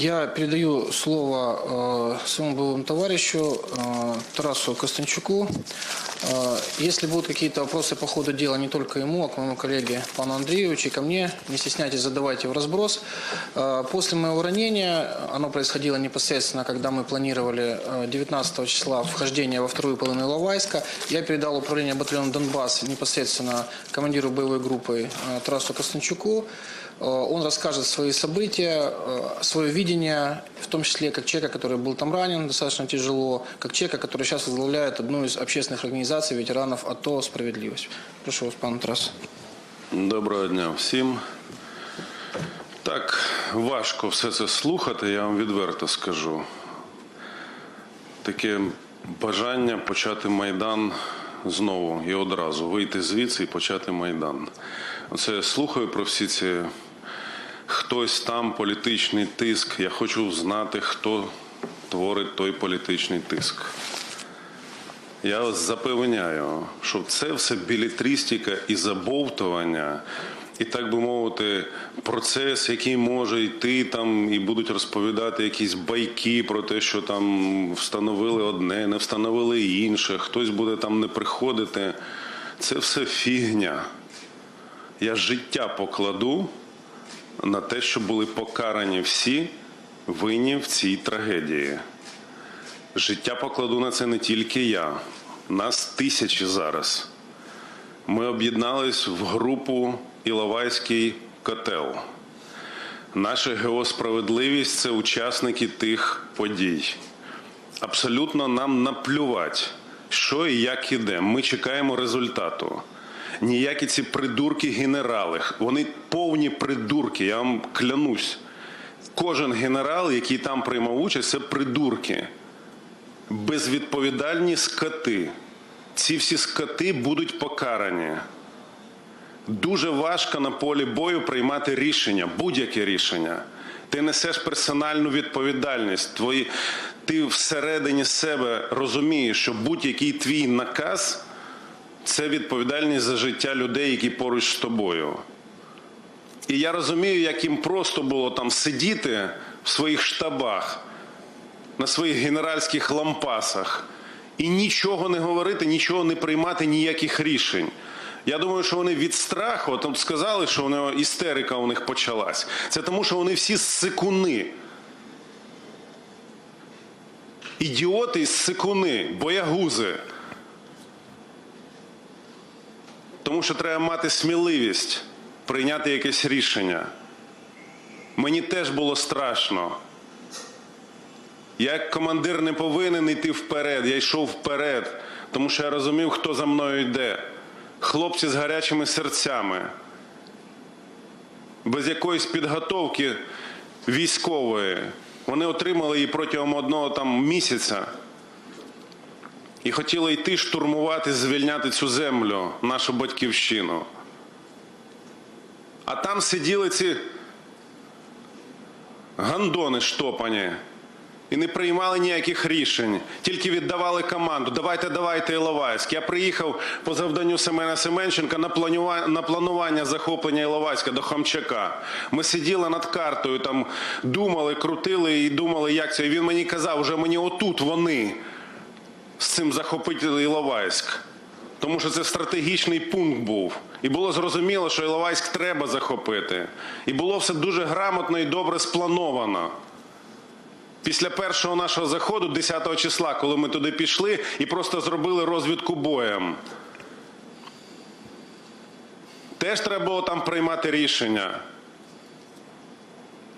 Я передаю слово э, своему боевому товарищу э, Тарасу Костанчуку. Э, если будут какие-то вопросы по ходу дела не только ему, а к моему коллеге пану Андреевичу и ко мне, не стесняйтесь, задавайте в разброс. Э, после моего ранения, оно происходило непосредственно, когда мы планировали э, 19 числа вхождение во вторую половину Иловайска, я передал управление батальона Донбасс непосредственно командиру боевой группы э, Тарасу Костанчуку. Э, Он расскажет свои события, э, свое видение, в том числе как человека, который был там ранен достаточно тяжело, как человека, который сейчас возглавляет одну из общественных организаций ветеранов АТО «Справедливость». Прошу вас, пан Тарас. Доброго дня всім. Так, важко все це слухати, я вам відверто скажу. Таке бажання почати Майдан знову і одразу вийти звідси і почати Майдан. Оце я слухаю про всі ці хтось там політичний тиск. Я хочу знати, хто творить той політичний тиск. Я вас запевняю, що це все білетристика і забовтування, і так би мовити, процес, який може йти там, і будуть розповідати якісь байки про те, що там встановили одне, не встановили інше, хтось буде там не приходити. Це все фігня. Я життя покладу на те, щоб були покарані всі винні в цій трагедії. Життя покладу на це не тільки я. Нас тисячі зараз. Ми об'єднались в групу Іловайський котел. Наша геосправедливість це учасники тих подій. Абсолютно нам наплювать, що і як іде. Ми чекаємо результату. Ніякі ці придурки-генерали. Вони повні придурки, я вам клянусь. Кожен генерал, який там приймав участь, це придурки безвідповідальні скоти. Ці всі скоти будуть покарані. Дуже важко на полі бою приймати рішення, будь-яке рішення. Ти несеш персональну відповідальність. Твої, ти всередині себе розумієш, що будь-який твій наказ це відповідальність за життя людей, які поруч з тобою. І я розумію, як їм просто було там сидіти в своїх штабах на своїх генеральських лампасах і нічого не говорити, нічого не приймати, ніяких рішень. Я думаю, що вони від страху, от сказали, що у нього істерика у них почалась. Це тому, що вони всі сикуни. Ідіоти і сикуни, боягузи. Тому що треба мати сміливість прийняти якесь рішення. Мені теж було страшно. Я як командир не повинен йти вперед. Я йшов вперед, тому що я розумів, хто за мною йде. Хлопці з гарячими серцями, без якоїсь підготовки військової. Вони отримали її протягом одного там місяця і хотіли йти штурмувати, звільняти цю землю, нашу батьківщину. А там сиділи ці гандони штопані і не приймали ніяких рішень, тільки віддавали команду. Давайте, давайте, Іловайськ. Я приїхав по завданню Семена Семенченка на планування, на планування захоплення Іловайська до Хамчака. Ми сиділи над картою, там думали, крутили і думали, як це. І він мені казав, вже мені отут вони з цим захопити Іловайськ. Тому що це стратегічний пункт був. І було зрозуміло, що Іловайськ треба захопити. І було все дуже грамотно і добре сплановано. Після першого нашого заходу, 10 числа, коли ми туди пішли і просто зробили розвідку боєм. Теж треба було там приймати рішення.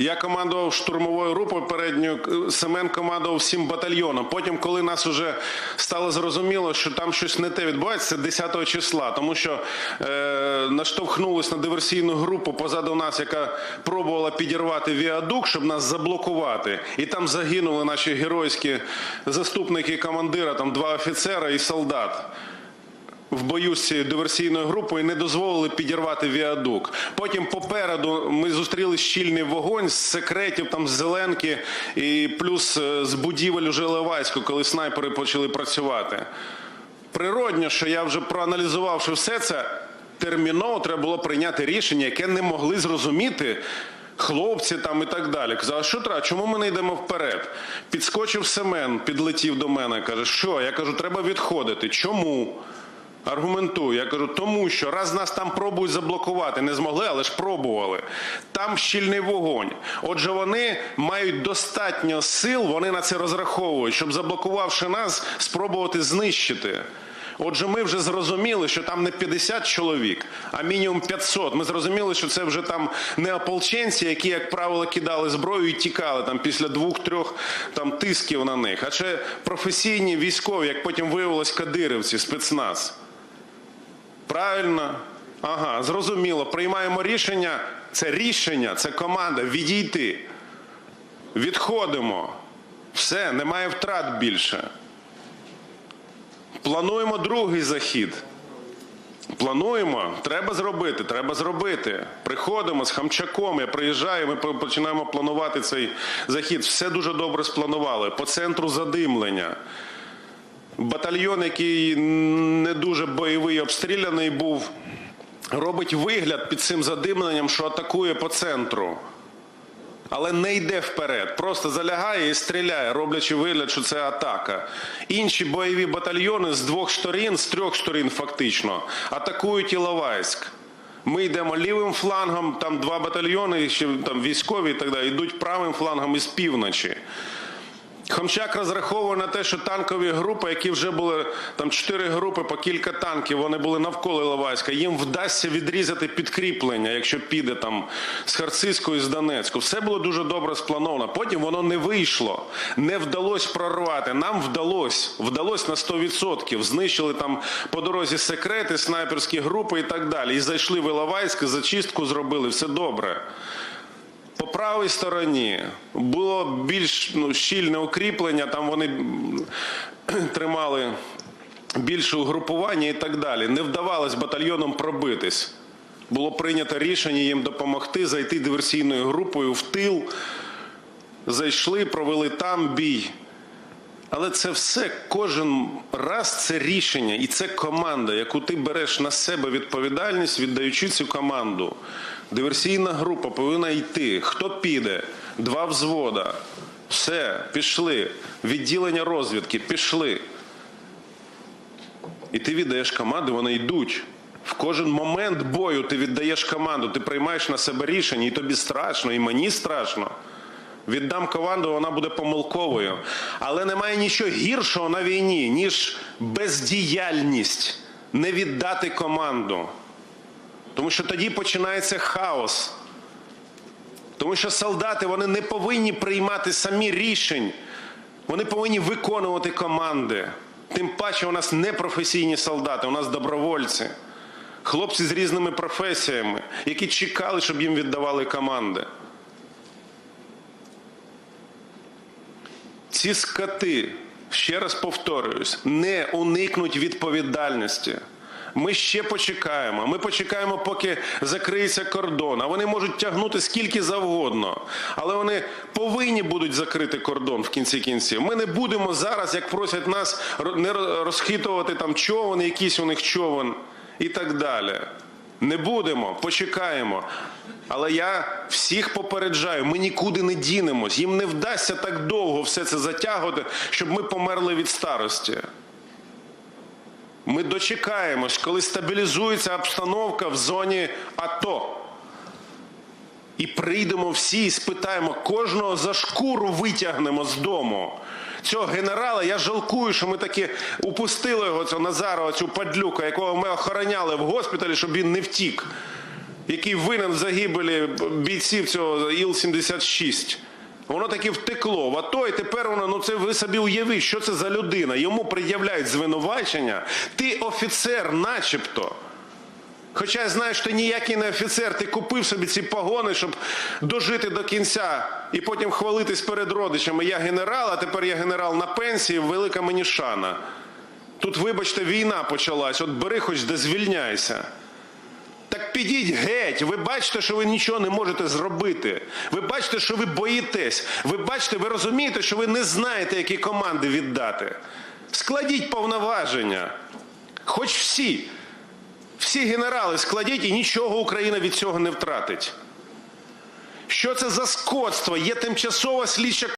Я командував штурмовою групою передньою, Семен командував всім батальйоном. Потім, коли нас вже стало зрозуміло, що там щось не те відбувається, це 10 числа, тому що е, наштовхнулись на диверсійну групу позаду нас, яка пробувала підірвати віадук, щоб нас заблокувати. І там загинули наші геройські заступники командира, там два офіцера і солдат в бою з диверсійною групою не дозволили підірвати віадук. Потім попереду ми зустріли щільний вогонь з секретів, там з Зеленки і плюс е, з будівель уже Левайську, коли снайпери почали працювати. Природньо, що я вже проаналізувавши все це, терміново треба було прийняти рішення, яке не могли зрозуміти хлопці там і так далі. Казав, а що треба? Чому ми не йдемо вперед? Підскочив Семен, підлетів до мене, каже, що? Я кажу, треба відходити. Чому? Аргументую, я кажу, тому що раз нас там пробують заблокувати, не змогли, але ж пробували. Там щільний вогонь. Отже, вони мають достатньо сил, вони на це розраховують, щоб заблокувавши нас, спробувати знищити. Отже, ми вже зрозуміли, що там не 50 чоловік, а мінімум 500. Ми зрозуміли, що це вже там не ополченці, які, як правило, кидали зброю і тікали там після двох-трьох там тисків на них. А ще професійні військові, як потім виявилось, кадирівці, спецназ. Правильно? Ага, зрозуміло. Приймаємо рішення. Це рішення, це команда. Відійти. Відходимо. Все, немає втрат більше. Плануємо другий захід. Плануємо, треба зробити, треба зробити. Приходимо з Хамчаком, я приїжджаю, ми починаємо планувати цей захід. Все дуже добре спланували. По центру задимлення. Батальйон, який не дуже бойовий, обстріляний був, робить вигляд під цим задимленням, що атакує по центру. Але не йде вперед, просто залягає і стріляє, роблячи вигляд, що це атака. Інші бойові батальйони з двох сторін, з трьох сторін фактично, атакують Іловайськ. Ми йдемо лівим флангом, там два батальйони, ще там військові і так далі, йдуть правим флангом із півночі. Хомчак розраховує на те, що танкові групи, які вже були там чотири групи по кілька танків, вони були навколо Іловайська, їм вдасться відрізати підкріплення, якщо піде там з Харцизького і з Донецьку. Все було дуже добре сплановано. Потім воно не вийшло, не вдалося прорвати. Нам вдалося, вдалося на 100%. Знищили там по дорозі секрети, снайперські групи і так далі. І зайшли в Іловайськ, зачистку зробили, все добре. По правій стороні було більш ну, щільне укріплення, там вони тримали більше угрупування і так далі. Не вдавалось батальйоном пробитись. Було прийнято рішення їм допомогти зайти диверсійною групою в тил. Зайшли, провели там бій. Але це все кожен раз це рішення і це команда, яку ти береш на себе відповідальність, віддаючи цю команду. Диверсійна група повинна йти. Хто піде? Два взвода. Все, пішли. Відділення розвідки, пішли. І ти віддаєш команду, вони йдуть. В кожен момент бою ти віддаєш команду, ти приймаєш на себе рішення, і тобі страшно, і мені страшно. Віддам команду, вона буде помилковою. Але немає нічого гіршого на війні, ніж бездіяльність, не віддати команду. Тому що тоді починається хаос. Тому що солдати вони не повинні приймати самі рішень, вони повинні виконувати команди. Тим паче у нас не професійні солдати, у нас добровольці, хлопці з різними професіями, які чекали, щоб їм віддавали команди. Ці скоти, ще раз повторююсь, не уникнуть відповідальності. Ми ще почекаємо. Ми почекаємо, поки закриється кордон. А вони можуть тягнути скільки завгодно. Але вони повинні будуть закрити кордон в кінці кінців. Ми не будемо зараз, як просять нас, не розхитувати там човен, якийсь у них човен і так далі. Не будемо, почекаємо. Але я всіх попереджаю, ми нікуди не дінемось. Їм не вдасться так довго все це затягувати, щоб ми померли від старості. Ми дочекаємось, коли стабілізується обстановка в зоні АТО. І прийдемо всі і спитаємо, кожного за шкуру витягнемо з дому. Цього генерала я жалкую, що ми таки упустили його цього Назарова, цю падлюка, якого ми охороняли в госпіталі, щоб він не втік, який винен в загибелі бійців цього Іл-76. Воно таки втекло в АТО, і тепер воно, ну це ви собі уявіть, що це за людина. Йому пред'являють звинувачення. Ти офіцер, начебто. Хоча я знаю, що ти ніякий не офіцер, ти купив собі ці погони, щоб дожити до кінця і потім хвалитись перед родичами. Я генерал, а тепер я генерал на пенсії, велика мені шана. Тут, вибачте, війна почалась, от бери хоч де звільняйся. Підіть геть. Ви бачите, що ви нічого не можете зробити. Ви бачите, що ви боїтесь. Ви бачите, ви розумієте, що ви не знаєте, які команди віддати. Складіть повноваження. Хоч всі. Всі генерали складіть і нічого Україна від цього не втратить. Що це за скотство? Є тимчасова слідча